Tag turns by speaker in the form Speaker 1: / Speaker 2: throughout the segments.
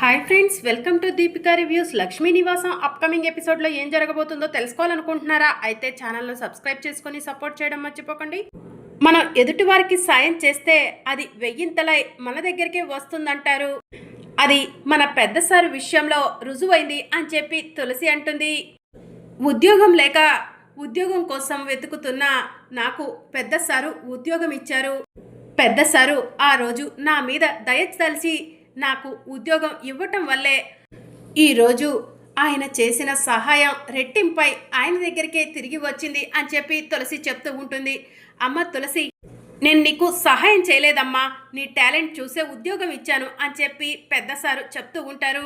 Speaker 1: Hi friends welcome to Deepika reviews Lakshmi Nivasam upcoming ఎపిసోడ్లో ఏం జరగబోతుందో తెలుసుకోవాలనుకుంటున్నారా? అయితే ఛానల్ను సబ్స్క్రైబ్ చేసుకొని సపోర్ట్ చేయడం మర్చిపోకండి. మనం ఎదుటివారికి సాయం చేస్తే అది వెయ్యింతలై మన దగ్గరికే వస్తుందంటారు. అది మన పెద్ద సార్ విషయంలో రుజువైంది అని చెప్పి తులసి అంటుంది. ఉద్యోగం లేక ఉద్యోగం కోసం వెతుకుతున్న నాకు పెద్ద సారు ఉద్యోగం ఇచ్చారు. పెద్ద సారు ఆ రోజు నా మీద దయ తలిచి నాకు ఉద్యోగం ఇవ్వటం వల్లే. ఈరోజు ఆయన చేసిన సహాయం రెట్టింపై ఆయన దగ్గరికే తిరిగి వచ్చింది అని చెప్పి తులసి చెప్తూ ఉంటుంది. అమ్మ తులసి నేను నీకు సహాయం చేయలేదమ్మా. నీ టాలెంట్ చూసే ఉద్యోగం ఇచ్చాను అని చెప్పి పెద్ద సారు చెప్తూ ఉంటారు.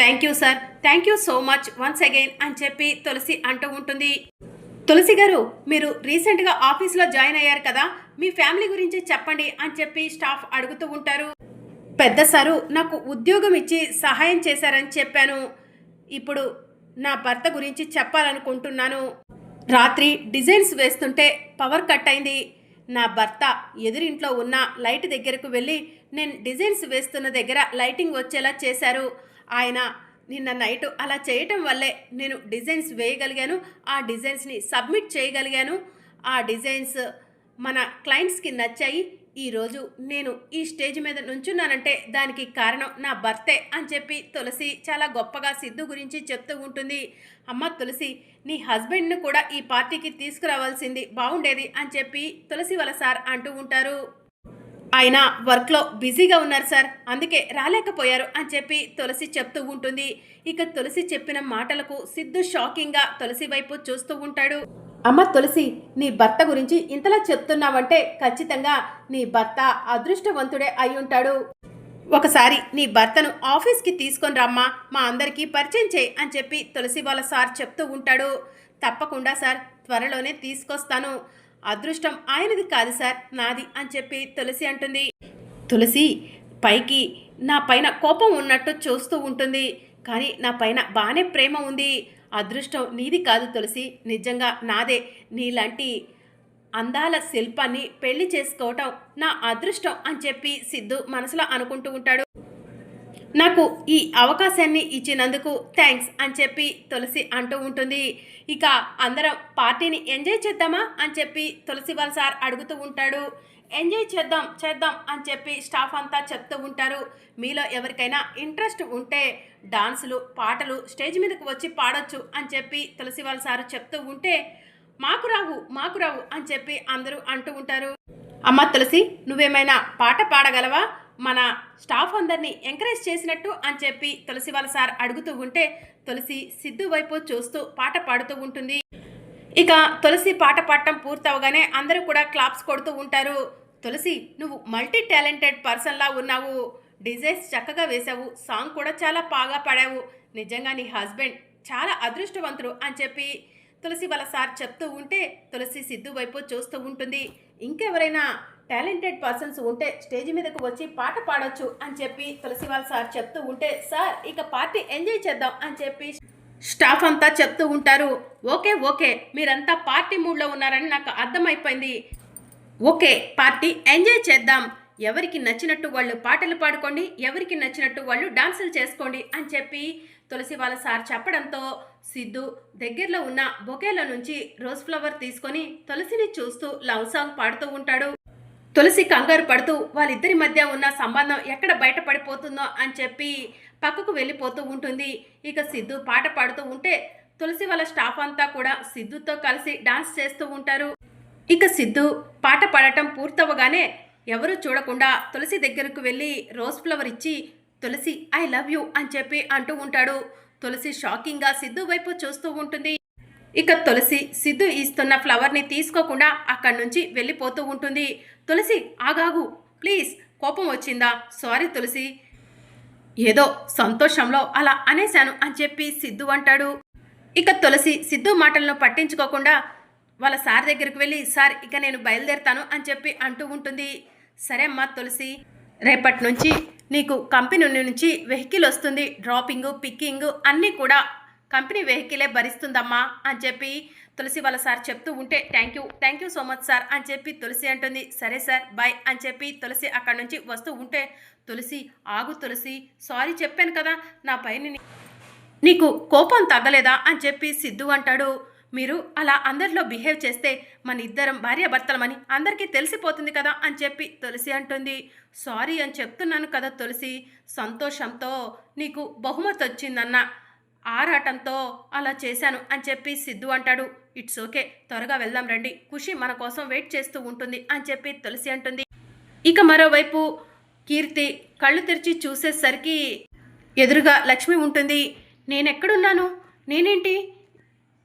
Speaker 1: Thank you sir. Thank you so much once again అని చెప్పి తులసి అంటూ ఉంటుంది. తులసి గారు మీరు రీసెంట్గా ఆఫీస్లో జాయిన్ అయ్యారు కదా. మీ ఫ్యామిలీ గురించి చెప్పండి అని చెప్పి స్టాఫ్ అడుగుతూ ఉంటారు. పెద్ద సారు నాకు ఉద్యోగం ఇచ్చి సహాయం చేశారని చెప్పాను. ఇప్పుడు నా భర్త గురించి చెప్పాలనుకుంటున్నాను. రాత్రి డిజైన్స్ వేస్తుంటే పవర్ కట్ అయింది. నా భర్త ఎదురింట్లో ఉన్న లైట్ దగ్గరకు వెళ్ళి నేను డిజైన్స్ వేస్తున్న దగ్గర లైటింగ్ వచ్చేలా చేశారు. ఆయన నిన్న నైట్ అలా చేయటం వల్లే నేను డిజైన్స్ వేయగలిగాను. ఆ డిజైన్స్ని సబ్మిట్ చేయగలిగాను. ఆ డిజైన్స్ మన క్లయింట్స్కి నచ్చాయి. ఈరోజు నేను ఈ స్టేజ్ మీద నుంచున్నానంటే దానికి కారణం నా భర్తే అని చెప్పి తులసి చాలా గొప్పగా సిద్ధు గురించి చెప్తూ ఉంటుంది. అమ్మ తులసి నీ హస్బెండ్ను కూడా ఈ పార్టీకి తీసుకురావాల్సింది బాగుండేది అని చెప్పి తులసి వాళ్ళ సార్ అంటూ ఉంటారు. ఆయన వర్క్లో బిజీగా ఉన్నారు సార్ అందుకే రాలేకపోయారు అని చెప్పి తులసి చెప్తూ ఉంటుంది. ఇక తులసి చెప్పిన మాటలకు సిద్ధు షాకింగ్గా తులసి వైపు చూస్తూ ఉంటాడు. అమ్మ తులసి నీ భర్త గురించి ఇంతలా చెప్తున్నావంటే ఖచ్చితంగా నీ భర్త అదృష్టవంతుడే అయి ఉంటాడు ఒకసారి నీ భర్తను ఆఫీస్కి తీసుకొని రమ్మా మా అందరికీ పరిచయం చేయి అని చెప్పి తులసి వాళ్ళ సార్ చెప్తూ ఉంటాడు. తప్పకుండా సార్ త్వరలోనే తీసుకొస్తాను. అదృష్టం ఆయనది కాదు సార్ నాది అని చెప్పి తులసి అంటుంది. తులసి పైకి నా పైన కోపం ఉన్నట్టు చూస్తూ ఉంటుంది. కానీ నా పైన బాగానే ప్రేమ ఉంది. అదృష్టం నీది కాదు తులసి నిజంగా నాదే. నీలాంటి అందాల శిల్పాన్ని పెళ్ళి చేసుకోవటం నా అదృష్టం అని చెప్పి సిద్ధు మనసులో అనుకుంటూ ఉంటాడు. నాకు ఈ అవకాశాన్ని ఇచ్చినందుకు థ్యాంక్స్ అని చెప్పి తులసి అంటూ ఉంటుంది. ఇక అందరం పార్టీని ఎంజాయ్ చేద్దామా అని చెప్పి తులసి వాళ్ళ సార్ అడుగుతూ ఉంటాడు. ఎంజాయ్ చేద్దాం చేద్దాం అని చెప్పి స్టాఫ్ అంతా చెప్తూ ఉంటారు. మీలో ఎవరికైనా ఇంట్రెస్ట్ ఉంటే డాన్సులు పాటలు స్టేజ్ మీదకి వచ్చి పాడొచ్చు అని చెప్పి తులసి వాళ్ళ సారు చెప్తూ ఉంటే మాకు రావు మాకు రావు అని చెప్పి అందరూ అంటూ ఉంటారు. అమ్మ తులసి నువ్వేమైనా పాట పాడగలవా? మన స్టాఫ్ అందరినీ ఎంకరేజ్ చేసినట్టు అని చెప్పి తులసి వాళ్ళ సార్ అడుగుతూ ఉంటే తులసి సిద్ధు వైపు చూస్తూ పాట పాడుతూ ఉంటుంది. ఇక తులసి పాట పాడటం పూర్తవగానే అందరూ కూడా క్లాప్స్ కొడుతూ ఉంటారు. తులసి నువ్వు మల్టీ టాలెంటెడ్ పర్సన్లా ఉన్నావు. డిజైన్స్ చక్కగా వేశావు. సాంగ్ కూడా చాలా బాగా పాడావు. నిజంగా నీ హస్బెండ్ చాలా అదృష్టవంతుడు అని చెప్పి తులసి వాళ్ళ సార్ చెప్తూ ఉంటే తులసి సిద్ధు వైపు చూస్తూ ఉంటుంది. ఇంకెవరైనా టాలెంటెడ్ పర్సన్స్ ఉంటే స్టేజ్ మీదకు వచ్చి పాట పాడొచ్చు అని చెప్పి తులసి వాళ్ళ సార్ చెప్తూ ఉంటే సార్ ఇక పార్టీ ఎంజాయ్ చేద్దాం అని చెప్పి స్టాఫ్ అంతా చెప్తూ ఉంటారు ఓకే ఓకే మీరంతా పార్టీ మూడ్లో ఉన్నారని నాకు అర్థమైపోయింది. ఓకే పార్టీ ఎంజాయ్ చేద్దాం. ఎవరికి నచ్చినట్టు వాళ్ళు పాటలు పాడుకోండి ఎవరికి నచ్చినట్టు వాళ్ళు డాన్సులు చేసుకోండి అని చెప్పి తులసి వాళ్ళ సార్ చెప్పడంతో సిద్ధు దగ్గరలో ఉన్న బొకేల నుంచి రోజ్ ఫ్లవర్ తీసుకొని తులసిని చూస్తూ లవ్ సాంగ్ పాడుతూ ఉంటాడు. తులసి కంగారు పడుతూ వాళ్ళిద్దరి మధ్య ఉన్న సంబంధం ఎక్కడ బయటపడిపోతుందో అని చెప్పి పక్కకు వెళ్ళిపోతూ ఉంటుంది. ఇక సిద్ధు పాట పాడుతూ ఉంటే తులసి వాళ్ళ స్టాఫ్ అంతా కూడా సిద్ధుతో కలిసి డాన్స్ చేస్తూ ఉంటారు. ఇక సిద్ధు పాట పాడటం పూర్తవగానే ఎవరూ చూడకుండా తులసి దగ్గరకు వెళ్ళి రోజ్ ఫ్లవర్ ఇచ్చి తులసి ఐ లవ్ యూ అని చెప్పి అంటూ ఉంటాడు. తులసి షాకింగ్గా సిద్ధు వైపు చూస్తూ ఉంటుంది. ఇక తులసి సిద్ధు ఇస్తున్న ఫ్లవర్ని తీసుకోకుండా అక్కడి నుంచి వెళ్ళిపోతూ ఉంటుంది. తులసి ఆగాగు ప్లీజ్ కోపం వచ్చిందా? సారీ తులసి ఏదో సంతోషంలో అలా అనేశాను అని చెప్పి సిద్ధు అంటాడు. ఇక తులసి సిద్ధు మాటలను పట్టించుకోకుండా వాళ్ళ సార్ దగ్గరికి వెళ్ళి సార్ ఇక నేను బయలుదేరుతాను అని చెప్పి అంటూ ఉంటుంది. సరే అమ్మా తులసి రేపటి నుంచి నీకు కంపెనీ నుంచి వెహికల్ వస్తుంది. డ్రాపింగ్ పిక్కింగ్ అన్నీ కూడా కంపెనీ వెహికలే భరిస్తుందమ్మా అని చెప్పి తులసి వాళ్ళ సార్ చెప్తూ ఉంటే thank you thank you so much sir అని చెప్పి తులసి అంటుంది. సరే సార్ బాయ్ అని చెప్పి తులసి అక్కడి నుంచి వస్తూ ఉంటే తులసి ఆగు తులసి సారీ చెప్పాను కదా నా పైన నీకు కోపం తగ్గలేదా? అని చెప్పి సిద్ధు అంటాడు. మీరు అలా అందరిలో బిహేవ్ చేస్తే మన ఇద్దరం భార్యాభర్తలమని అందరికీ తెలిసిపోతుంది కదా అని చెప్పి తులసి అంటుంది. సారీ అని చెప్తున్నాను కదా తులసి సంతోషంతో నీకు బహుమతి వచ్చిందన్న ఆరాటంతో అలా చేశాను అని చెప్పి సిద్ధు అంటాడు. ఇట్స్ ఓకే త్వరగా వెళ్దాం రండి. ఖుషి మన కోసం వెయిట్ చేస్తూ ఉంటుంది అని చెప్పి తులసి అంటుంది. ఇక మరోవైపు కీర్తి కళ్ళు తెరిచి చూసేసరికి ఎదురుగా లక్ష్మి ఉంటుంది. నేనెక్కడున్నాను? నేనేంటి?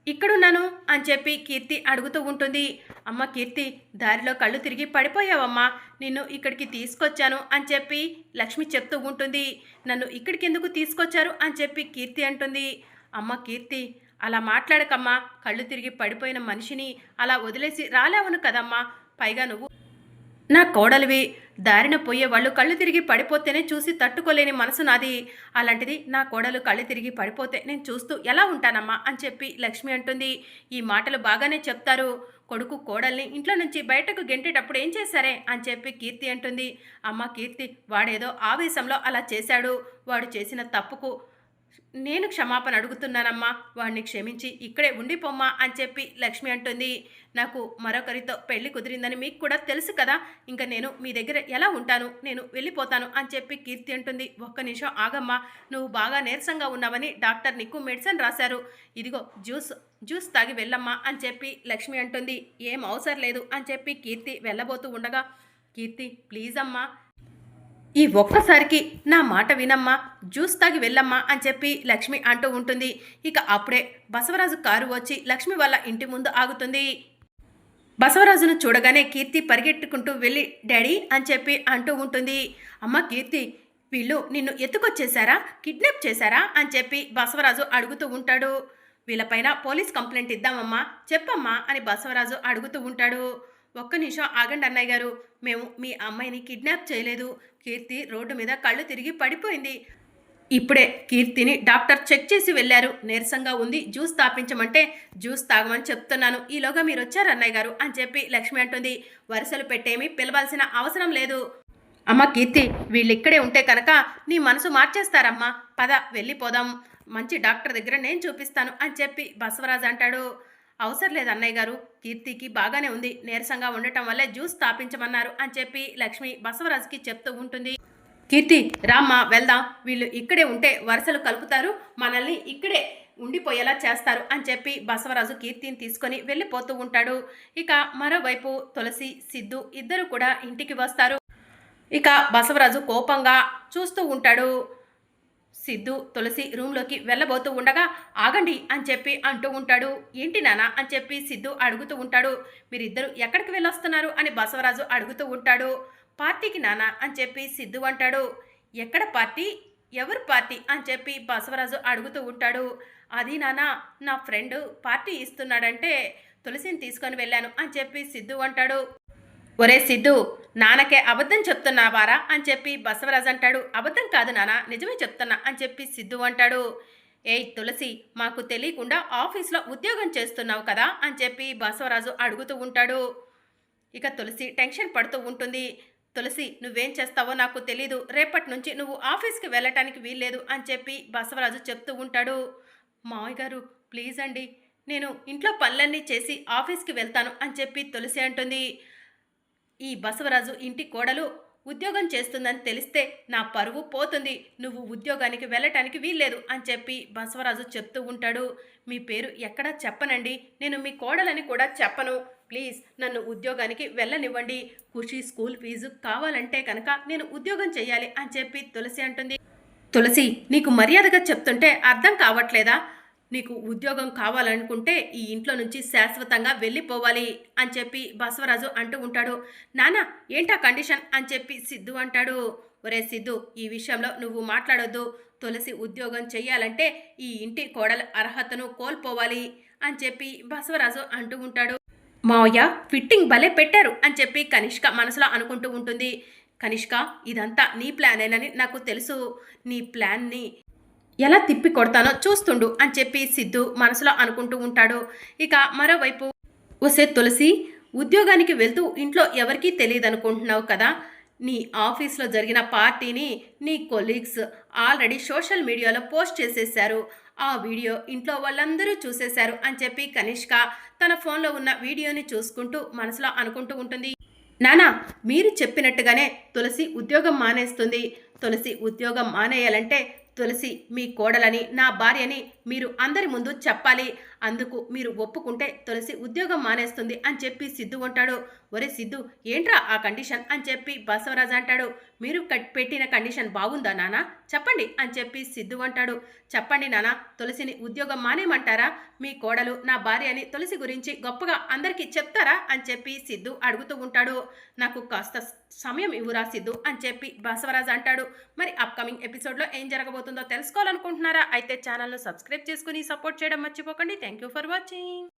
Speaker 1: ఇక్కడున్నాను? అని చెప్పి కీర్తి అడుగుతూ ఉంటుంది. అమ్మ కీర్తి దారిలో కళ్ళు తిరిగి పడిపోయావమ్మా. నిన్ను ఇక్కడికి తీసుకొచ్చాను అని చెప్పి లక్ష్మి చెప్తూ ఉంటుంది. నన్ను ఇక్కడికి ఎందుకు తీసుకొచ్చారు అని చెప్పి కీర్తి అంటుంది. అమ్మ కీర్తి అలా మాట్లాడకమ్మా. కళ్ళు తిరిగి పడిపోయిన మనిషిని అలా వదిలేసి రాలేవను కదమ్మా. పైగా నువ్వు నా కోడలివి. దారిన పోయే వాళ్ళు కళ్ళు తిరిగి పడిపోతేనే చూసి తట్టుకోలేని మనసు నాది. అలాంటిది నా కోడలు కళ్ళు తిరిగి పడిపోతే నేను చూస్తూ ఎలా ఉంటానమ్మా అని చెప్పి లక్ష్మి అంటుంది. ఈ మాటలు బాగానే చెప్తారు. కొడుకు కోడల్ని ఇంట్లో నుంచి బయటకు గెంటేటప్పుడు ఏం చేశారే అని చెప్పి కీర్తి అంటుంది. అమ్మ కీర్తి వాడేదో ఆవేశంలో అలా చేశాడు. వాడు చేసిన తప్పుకు నేను క్షమాపణ అడుగుతున్నానమ్మా. వాడిని క్షమించి ఇక్కడే ఉండిపోమ్మా అని చెప్పి లక్ష్మి అంటుంది. నాకు మరొకరితో పెళ్ళి కుదిరిందని మీకు కూడా తెలుసు కదా. ఇంకా నేను మీ దగ్గర ఎలా ఉంటాను? నేను వెళ్ళిపోతాను అని చెప్పి కీర్తి అంటుంది. ఒక్క నిమిషం ఆగమ్మా. నువ్వు బాగా నీరసంగా ఉన్నావని డాక్టర్ నీకు మెడిసిన్ రాశారు. ఇదిగో జ్యూస్ జ్యూస్ తాగి వెళ్ళమ్మా అని చెప్పి లక్ష్మి అంటుంది. ఏం అవసరం లేదు అని చెప్పి కీర్తి వెళ్ళబోతూ ఉండగా కీర్తి ప్లీజ్ అమ్మా. ఈ ఒక్కసారికి నా మాట వినమ్మా జ్యూస్ తాగి వెళ్ళమ్మా అని చెప్పి లక్ష్మి అంటూ ఉంటుంది. ఇక అప్పుడే బసవరాజు కారు వచ్చి లక్ష్మి వాళ్ళ ఇంటి ముందు ఆగుతుంది. బసవరాజును చూడగానే కీర్తి పరిగెట్టుకుంటూ వెళ్ళి డాడీ అని చెప్పి అంటూ ఉంటుంది. అమ్మ కీర్తి వీళ్ళు నిన్ను ఎత్తుకొచ్చేశారా? కిడ్నాప్ చేశారా? అని చెప్పి బసవరాజు అడుగుతూ ఉంటాడు. వీళ్ళపైన పోలీస్ కంప్లైంట్ ఇద్దామమ్మా చెప్పమ్మా అని బసవరాజు అడుగుతూ ఉంటాడు. ఒక్క నిమిషం ఆగండి అన్నయ్య గారు. మేము మీ అమ్మాయిని కిడ్నాప్ చేయలేదు. కీర్తి రోడ్డు మీద కళ్ళు తిరిగి పడిపోయింది. ఇప్పుడే కీర్తిని డాక్టర్ చెక్ చేసి వెళ్ళారు. నీరసంగా ఉంది. జ్యూస్ తాపించమంటే జ్యూస్ తాగమని చెప్తున్నాను. ఈలోగా మీరు వచ్చారు అన్నయ్య గారు అని చెప్పి లక్ష్మి అంటుంది. వరుసలు పెట్టేమి పిలవాల్సిన అవసరం లేదు. అమ్మ కీర్తి వీళ్ళు ఇక్కడే ఉంటే కనుక నీ మనసు మార్చేస్తారమ్మా. పద వెళ్ళిపోదాం. మంచి డాక్టర్ దగ్గర నేను చూపిస్తాను అని చెప్పి బసవరాజు అంటాడు. అవసరం లేదు అన్నయ్య గారు. కీర్తికి బాగానే ఉంది. నీరసంగా ఉండటం వల్లే జ్యూస్ తాపించమన్నారు అని చెప్పి లక్ష్మి బసవరాజుకి చెప్తూ ఉంటుంది. కీర్తి రామ్మా వెళ్దాం. వీళ్ళు ఇక్కడే ఉంటే వరుసలు కలుపుతారు. మనల్ని ఇక్కడే ఉండిపోయేలా చేస్తారు అని చెప్పి బసవరాజు కీర్తిని తీసుకొని వెళ్ళిపోతూ ఉంటాడు. ఇక మరోవైపు తులసి సిద్ధు ఇద్దరు కూడా ఇంటికి వస్తారు. ఇక బసవరాజు కోపంగా చూస్తూ ఉంటాడు. సిద్ధు తులసి రూమ్లోకి వెళ్ళబోతూ ఉండగా ఆగండి అని చెప్పి అంటూ ఉంటాడు. ఏంటి నానా అని చెప్పి సిద్ధు అడుగుతూ ఉంటాడు. మీరిద్దరు ఎక్కడికి వెళ్ళొస్తున్నారు? అని బసవరాజు అడుగుతూ ఉంటాడు. పార్టీకి నానా అని చెప్పి సిద్ధు అంటాడు. ఎక్కడ పార్టీ? ఎవరు పార్టీ? అని చెప్పి బసవరాజు అడుగుతూ ఉంటాడు. అది నానా నా ఫ్రెండ్ పార్టీ ఇస్తున్నాడంటే తులసిని తీసుకొని వెళ్ళాను అని చెప్పి సిద్ధు అంటాడు. ఒరే సిద్ధు నాన్నకే అబద్ధం చెప్తున్నావారా అని చెప్పి బసవరాజు అంటాడు. అబద్ధం కాదు నాన్న నిజమే చెప్తున్నా అని చెప్పి సిద్ధు అంటాడు. ఏయ్ తులసి మాకు తెలియకుండా ఆఫీస్లో ఉద్యోగం చేస్తున్నావు కదా అని చెప్పి బసవరాజు అడుగుతూ ఉంటాడు. ఇక తులసి టెన్షన్ పడుతూ ఉంటుంది. తులసి నువ్వేం చేస్తావో నాకు తెలీదు. రేపటి నుంచి నువ్వు ఆఫీస్కి వెళ్ళటానికి వీల్లేదు అని చెప్పి బసవరాజు చెప్తూ ఉంటాడు. మావయ్య గారు ప్లీజ్ అండి నేను ఇంట్లో పనులన్నీ చేసి ఆఫీస్కి వెళ్తాను అని చెప్పి తులసి అంటుంది. ఈ బసవరాజు ఇంటి కోడలు ఉద్యోగం చేస్తుందని తెలిస్తే నా పరువు పోతుంది. నువ్వు ఉద్యోగానికి వెళ్ళటానికి వీల్లేదు అని చెప్పి బసవరాజు చెప్తూ ఉంటాడు. మీ పేరు ఎక్కడా చెప్పనండి. నేను మీ కోడలని కూడా చెప్పను. ప్లీజ్ నన్ను ఉద్యోగానికి వెళ్ళనివ్వండి. ఖుషి స్కూల్ ఫీజు కావాలంటే కనుక నేను ఉద్యోగం చేయాలి అని చెప్పి తులసి అంటుంది. తులసి నీకు మర్యాదగా చెప్తుంటే అర్థం కావట్లేదా? నీకు ఉద్యోగం కావాలనుకుంటే ఈ ఇంట్లో నుంచి శాశ్వతంగా వెళ్ళిపోవాలి అని చెప్పి బసవరాజు అంటూ ఉంటాడు. నానా ఏంటా కండిషన్? అని చెప్పి సిద్ధు అంటాడు. ఒరే సిద్ధు ఈ విషయంలో నువ్వు మాట్లాడొద్దు. తులసి ఉద్యోగం చెయ్యాలంటే ఈ ఇంటి కోడల అర్హతను కోల్పోవాలి అని చెప్పి బసవరాజు అంటూ ఉంటాడు. మావయ్య ఫిట్టింగ్ భలే పెట్టారు అని చెప్పి కనిష్క మనసులో అనుకుంటూ ఉంటుంది. కనిష్క ఇదంతా నీ ప్లానేనని నాకు తెలుసు. నీ ప్లాన్ని ఎలా తిప్పి కొడతానో చూస్తుండు అని చెప్పి సిద్ధు మనసులో అనుకుంటూ ఉంటాడు. ఇక మరోవైపు వసే తులసి ఉద్యోగానికి వెళ్తూ ఇంట్లో ఎవరికీ తెలియదు అనుకుంటున్నావు కదా? నీ ఆఫీస్లో జరిగిన పార్టీని నీ కొలీగ్స్ ఆల్రెడీ సోషల్ మీడియాలో పోస్ట్ చేసేశారు. ఆ వీడియో ఇంట్లో వాళ్ళందరూ చూసేశారు అని చెప్పి కనిష్క తన ఫోన్లో ఉన్న వీడియోని చూసుకుంటూ మనసులో అనుకుంటూ ఉంటుంది. నానా మీరు చెప్పినట్టుగానే తులసి ఉద్యోగం మానేస్తుంది. తులసి ఉద్యోగం మానేయాలంటే తులసి మీ కోడలని నా భార్యని మీరు అందరి ముందు చెప్పాలి. అందుకు మీరు ఒప్పుకుంటే తులసి ఉద్యోగం మానేస్తుంది అని చెప్పి సిద్ధు ఉంటాడు ఒరే సిద్ధు ఏంట్రా ఆ కండిషన్ అని చెప్పి బసవరాజు అంటాడు. మీరు కట్- పెట్టిన కండిషన్ బాగుందా నానా? చెప్పండి అని చెప్పి సిద్ధు అంటాడు. చెప్పండి నానా తులసిని ఉద్యోగం మానేయమంటారా? మీ కోడలు నా భార్య అని తులసి గురించి గొప్పగా అందరికీ చెప్తారా? అని చెప్పి సిద్ధు అడుగుతూ ఉంటాడు. నాకు కాస్త సమయం ఇవ్వురా సిద్ధు అని చెప్పి బసవరాజ్ అంటాడు. మరి అప్కమింగ్ ఎపిసోడ్లో ఏం జరగబోతుందో తెలుసుకోవాలనుకుంటున్నారా? అయితే ఛానల్ను సబ్స్క్రైబ్ చేసుకుని సపోర్ట్ చేయడం మర్చిపోకండి. Thank you for watching